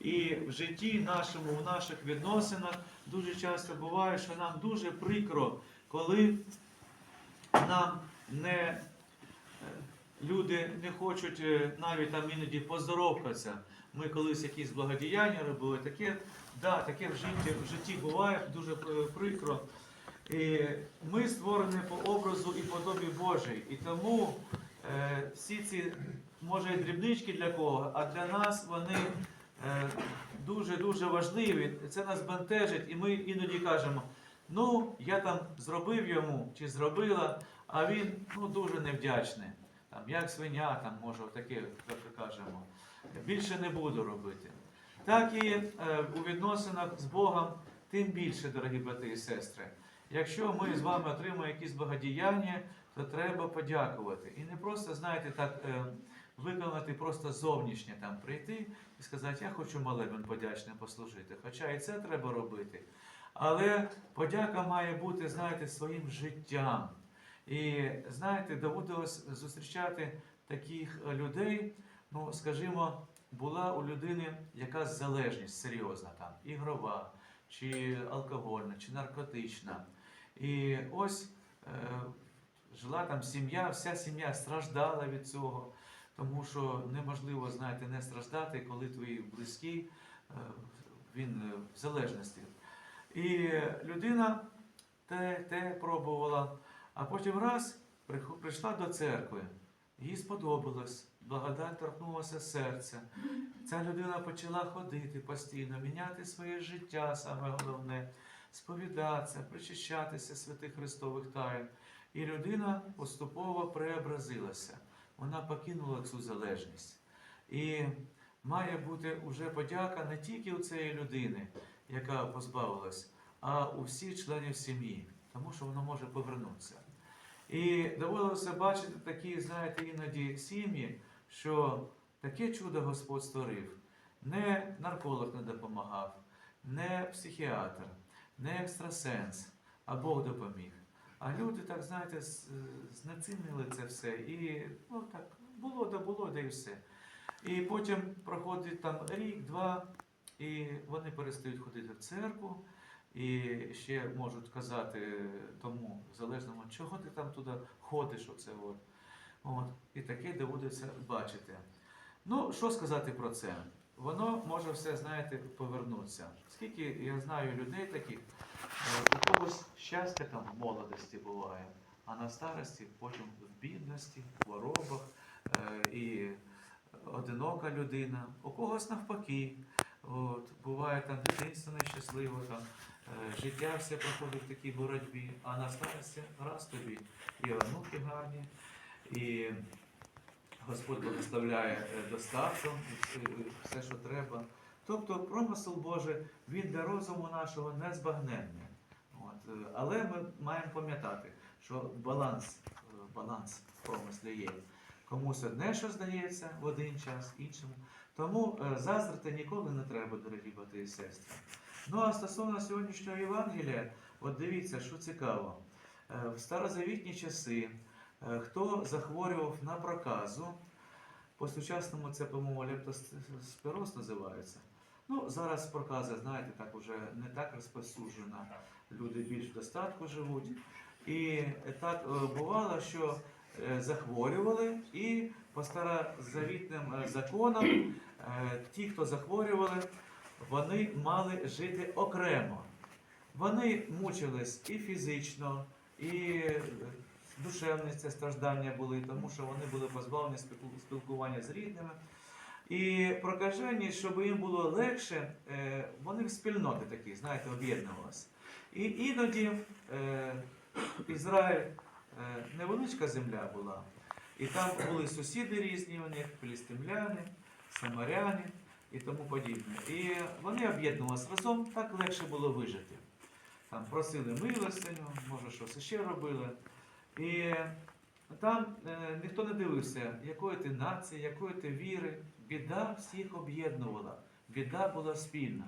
І в житті нашому, в наших відносинах дуже часто буває, що нам дуже прикро, коли нам не е, люди не хочуть е, навіть там іноді поздоровкатися. Ми колись якісь благодіяння робили, таке, да, таке в житті, в житті буває дуже е, прикро. І ми створені по образу і подобі Божій. І тому е, всі ці, може, і дрібнички для кого, а для нас вони дуже-дуже важливі. Це нас бентежить, і ми іноді кажемо, ну, я там зробив йому чи зробила, а він ну, дуже невдячний. Там, як свиня, там, може, таке, кажемо. Більше не буду робити. Так і е, у відносинах з Богом, тим більше, дорогі брати і сестри. Якщо ми з вами отримаємо якісь благодіяння, то треба подякувати. І не просто, знаєте, так е, виконати просто зовнішнє там прийти і сказати, я хочу молебен подячним послужити. Хоча і це треба робити. Але подяка має бути, знаєте, своїм життям. І знаєте, доводилось зустрічати таких людей, ну, скажімо, була у людини якась залежність серйозна, там, ігрова, чи алкогольна, чи наркотична. І ось е, жила там сім'я, вся сім'я страждала від цього, тому що неможливо, знаєте, не страждати, коли твій близький, е, він е, в залежності. І людина те, те пробувала, а потім раз прийшла до церкви, їй сподобалось, благодать торкнулася серця. Ця людина почала ходити постійно, міняти своє життя, саме головне, сповідатися, причащатися святих Христових тайн. І людина поступово преобразилася. Вона покинула цю залежність. І має бути уже подяка не тільки у цієї людини, яка позбавилась, а у всіх членів сім'ї, тому що воно може повернутися. І доводилося бачити такі, знаєте, іноді сім'ї, що таке чудо Господь створив. Не нарколог не допомагав, не психіатр, не екстрасенс, а Бог допоміг. А люди, так знаєте, знецінили це все. І ну так, було да було, да і все. І потім проходить там рік, два, і вони перестають ходити в церкву, і ще можуть казати тому залежному, чого ти там туди ходиш, оце от. От. І таке доводиться бачити. Ну, що сказати про це? Воно може все, знаєте, повернутися. Скільки я знаю людей таких, е, у когось щастя там в молодості буває, а на старості потім в бідності, в хворобах е, і одинока людина, у когось навпаки. От, буває там дитинство нещасливо, там е, життя все проходить в такій боротьбі, а на старості раз тобі і онуки гарні, і Господь благословляє е, достатком, все- що треба. Тобто промисел Божий, він для розуму нашого не збагненний. От. е, Але ми маємо пам'ятати, що баланс, е, баланс промислі є. Комусь одне, що здається в один час, іншому. Тому заздрити ніколи не треба, дорогі брати і сестри. Ну а стосовно сьогоднішнього Євангелія, от дивіться, що цікаво. В старозавітні часи хто захворював на проказу, по-сучасному це, по-моєму, лептоспіроз називається. Ну, зараз проказа, знаєте, так уже не так розповсюджена. Люди більш в достатку живуть. І так е, бувало, що е, захворювали, і по старозавітним е, законам е, ті, хто захворювали, вони мали жити окремо. Вони мучились і фізично, і е, душевні це страждання були, тому що вони були позбавлені спілкування з рідними. І прокажені, щоб їм було легше, е, вони в спільноти такі, знаєте, об'єднувалися. І іноді е, Ізраїль е, невеличка земля була, і там були сусіди різні у них, філістимляни, самаряни і тому подібне. І вони об'єднувалися разом, так легше було вижити. Там просили милостиню, може щось ще робили. І там е, ніхто не дивився, якої ти нації, якої ти віри. Біда всіх об'єднувала, біда була спільна.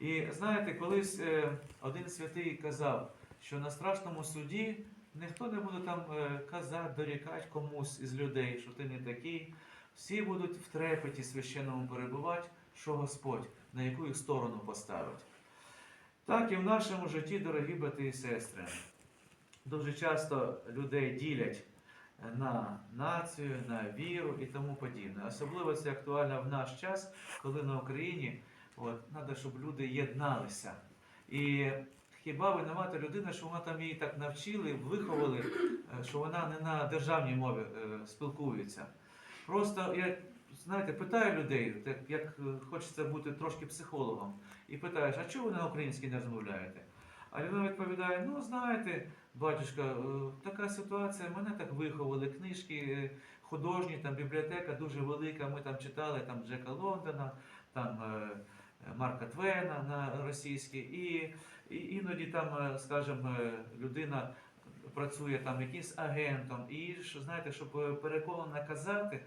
І знаєте, колись е, один святий казав, що на страшному суді ніхто не буде там е, казати, дорікати комусь із людей, що ти не такий. Всі будуть в трепеті священному перебувати, що Господь на яку їх сторону поставить. Так і в нашому житті, дорогі брати і сестри, дуже часто людей ділять на націю, на віру і тому подібне. Особливо це актуально в наш час, коли на Україні от, треба, щоб люди єдналися. І хіба винувата людина, що вона там її так навчили, виховали, е, що вона не на державній мові е, спілкується. Просто я знаєте, питаю людей, як е, хочеться бути трошки психологом, і питаєш, а чого ви на українській не розмовляєте? А людина відповідає: ну знаєте, батюшка, е, така ситуація, мене так виховали, книжки е, художні, там бібліотека дуже велика. Ми там читали там Джека Лондона, там е, Марка Твена на російській, і, іноді там, скажімо, людина працює там якимсь агентом, і знаєте, щоб переконано казати,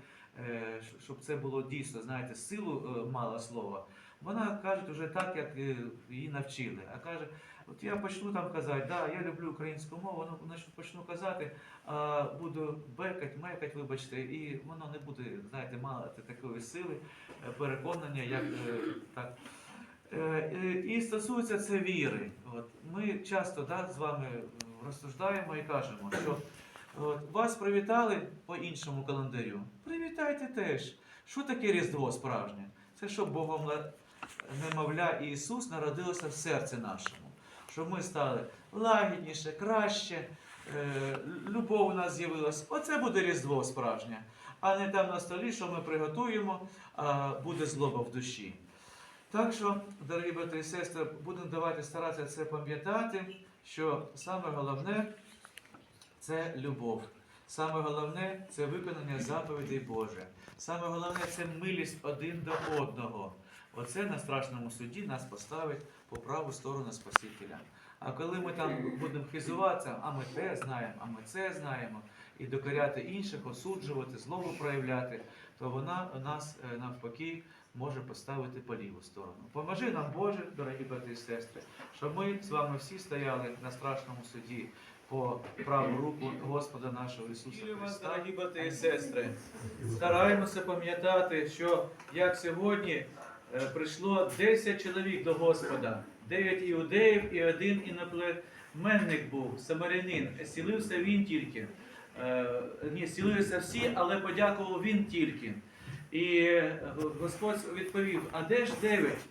щоб це було дійсно, знаєте, силу мало слова. Вона каже вже так, як е, її навчили. А каже, от я почну там казати, да, я люблю українську мову, ну, почну казати, а буду бекать, мекать, вибачте, і воно не буде, знаєте, мати такої сили, е, переконання, як е, так. І стосується це віри. От, ми часто да, з вами розсуждаємо і кажемо, що от, вас привітали по іншому календарю. Привітайте теж. Що таке Різдво справжнє? Це щоб Богом немовля Ісус народилося в серці нашому. Щоб ми стали лагідніше, краще, е, любов у нас з'явилася. Оце буде Різдво справжнє. А не там на столі, що ми приготуємо, а буде злоба в душі. Так що, дорогі брати і сестри, будемо давати старатися це пам'ятати, що саме головне це любов. Саме головне це виконання заповідей Божих. Саме головне це милість один до одного. Оце на страшному суді нас поставить по праву сторону Спасителя. А коли ми там будемо хизуватися, а ми те знаємо, а ми це знаємо, і докоряти інших, осуджувати, злобу проявляти, то вона нас е, навпаки може поставити по ліву сторону. Поможи нам, Боже, дорогі брати і сестри, щоб ми з вами всі стояли на страшному суді по праву руку Господа нашого Ісуса Христа. дорогі брати і сестри, стараємося пам'ятати, що як сьогодні прийшло 10 чоловік до Господа, 9 іудеїв і один іноплеменник був, самарянин. Сілився він тільки. Е, Ні, сілився всі, але подякував він тільки. І е, Господь відповів: а де ж дев'ять?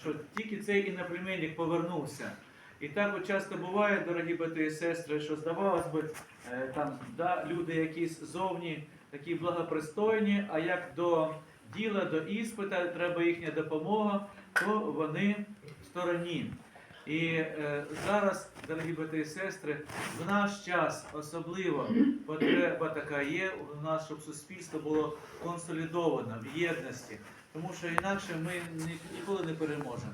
Що тільки цей іноплеменник повернувся. І так от часто буває, дорогі брати і сестри, що здавалось би, е, там да, люди якісь зовні такі благопристойні, а як до діла, до іспита треба їхня допомога, то вони в стороні. І е, зараз, дорогі брати і сестри, в наш час особливо потреба така є у нас, щоб суспільство було консолідовано в єдності, тому що інакше ми ні- ніколи не переможемо.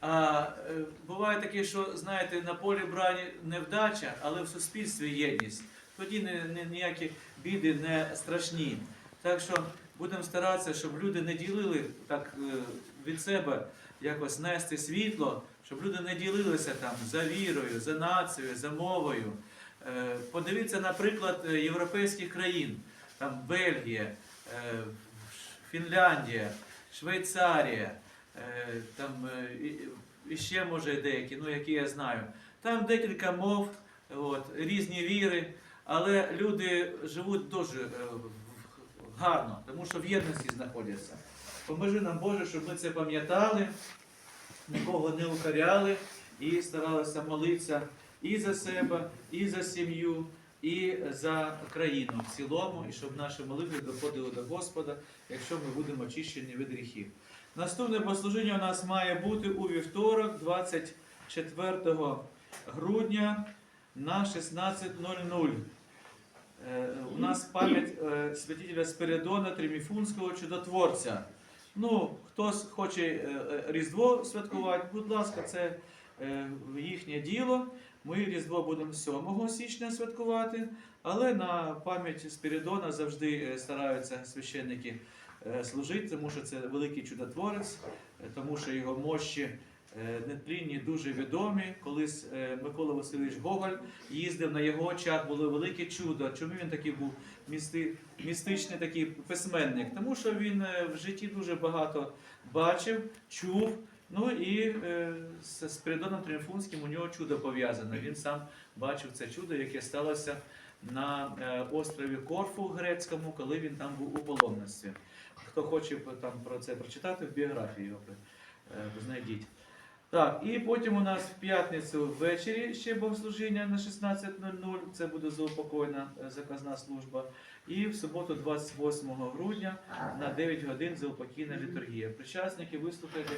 А е, буває таке, що знаєте, на полі брані невдача, але в суспільстві єдність. Тоді не, не, ніякі біди не страшні. Так що будемо старатися, щоб люди не ділили так е, від себе якось нести світло, щоб люди не ділилися там за вірою, за нацією, за мовою. Е, Подивіться, наприклад, е, європейських країн, там Бельгія, Фінляндія, Швейцарія, там і- ще може деякі, ну які я знаю. Там декілька мов, от, різні віри, але люди живуть дуже гарно, тому що в єдності знаходяться. Поможи нам, Боже, щоб ми це пам'ятали, нікого не укоряли і старалися молитися і за себе, і за сім'ю, і за країну в цілому, і щоб наші молитви доходили до Господа, якщо ми будемо очищені від гріхів. Наступне богослужіння у нас має бути у вівторок, 24 грудня на 16.00. Е, У нас пам'ять е, святителя Спиридона Триміфунського чудотворця. Ну, хтось хоче е, Різдво святкувати, будь ласка, це їхнє діло. Ми Різдво будемо 7 січня святкувати, але на пам'ять Спиридона завжди стараються священники служити, тому що це великий чудотворець, тому що його мощі нетлінні дуже відомі. Колись е, Микола Васильович Гоголь їздив на його очах, було велике чудо. Чому він такий був місти, містичний такий письменник, тому що він е, в житті дуже багато бачив, чув. Ну і е, з Спиридоном Тріумфунським у нього чудо пов'язане. Він сам бачив це чудо, яке сталося на е, острові Корфу грецькому, коли він там був у паломництві. Хто хоче там про це прочитати, в біографії його е, знайдіть. Так, і потім у нас в п'ятницю ввечері ще богослужіння на 16.00, це буде заупокоєна е, заказна служба. І в суботу, 28 грудня, на 9 годин заупокійна літургія. Причасники вислухайте